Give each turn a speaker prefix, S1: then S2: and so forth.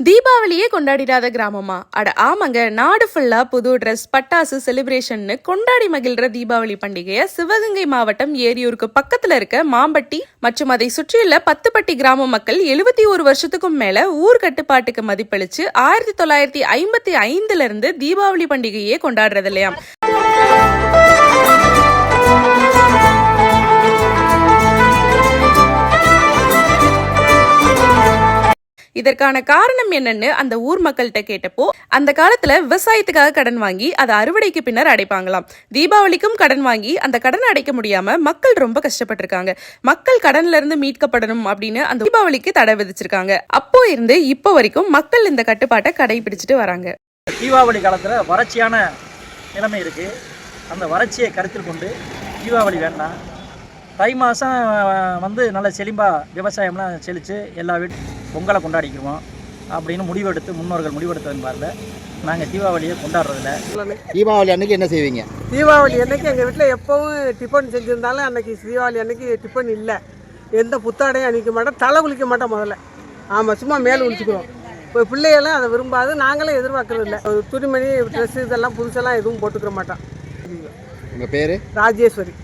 S1: தீபாவளியே கொண்டாடிடாத கிராமமா? அட ஆமாங்க நாடு ஃபுல்லா புது ட்ரெஸ் பட்டாசு செலிப்ரேஷன்னு கொண்டாடி மகிழ்ற தீபாவளி பண்டிகையை சிவகங்கை மாவட்டம் ஏரியூருக்கு பக்கத்துல இருக்க மாம்பட்டி மற்றும் அதை சுற்றியுள்ள பத்துப்பட்டி கிராம மக்கள் எழுபத்தி ஒரு வருஷத்துக்கும் மேல ஊர் கட்டுப்பாட்டுக்கு மதிப்பளிச்சு ஆயிரத்தி தொள்ளாயிரத்தி ஐம்பத்தி ஐந்துல இருந்து தீபாவளி பண்டிகையே கொண்டாடுறது இல்லையாம் இதற்கான காரணம் என்னன்னு அந்த ஊர் மக்கள்கிட்ட கேட்டப்போ அந்த காலத்துல விவசாயத்துக்காக கடன் வாங்கி அதை அறுவடைக்கு பின்னர் அடைப்பாங்களாம். தீபாவளிக்கும் கடன் வாங்கி அந்த கடனை அடைக்க முடியாம மக்கள் ரொம்ப கஷ்டப்பட்டிருக்காங்க. மக்கள் கடன்ல இருந்து மீட்கப்படணும் அப்படின்னு அந்த தீபாவளிக்கு தடை விதிச்சிருக்காங்க. அப்போ இருந்து இப்போ வரைக்கும் மக்கள் இந்த கட்டுப்பாட்டை கடைபிடிச்சிட்டு வராங்க.
S2: தீபாவளி காலத்தில் வறட்சியான நிலைமை இருக்குது அந்த வறட்சியை கருத்தில் கொண்டு தீபாவளி வேண்டாம் தை மாதம் வந்து நல்ல செழிம்பாக விவசாயம்லாம் செழித்து எல்லா வீட் பொங்கலை கொண்டாடிக்குவோம் அப்படின்னு முடிவெடுத்து முன்னோர்கள் முடிவெடுத்ததன் பாரில் நாங்கள் தீபாவளியை கொண்டாடுறதில்ல.
S3: தீபாவளி அன்னைக்கு என்ன செய்வீங்க?
S4: தீபாவளி அன்னைக்கு எங்கள் வீட்டில் எப்போவும் டிஃபன் செஞ்சுருந்தாலும் அன்னைக்கு தீபாவளி அன்னைக்கு டிஃபன் இல்லை. எந்த புத்தாடையும் அணிக்க மாட்டோம் தலை குளிக்க மாட்டோம் முதல்ல. ஆமாம் சும்மா மேலே குளிச்சுக்குவோம். இப்போ பிள்ளைகளும் அதை விரும்பாது நாங்களும் எதிர்பார்க்கறது இல்லை. ஒரு துணிமணி ட்ரெஸ் இதெல்லாம் புதுசெல்லாம் எதுவும் போட்டுக்கிற மாட்டோம்.
S3: உங்கள் பேர்?
S4: ராஜேஸ்வரி.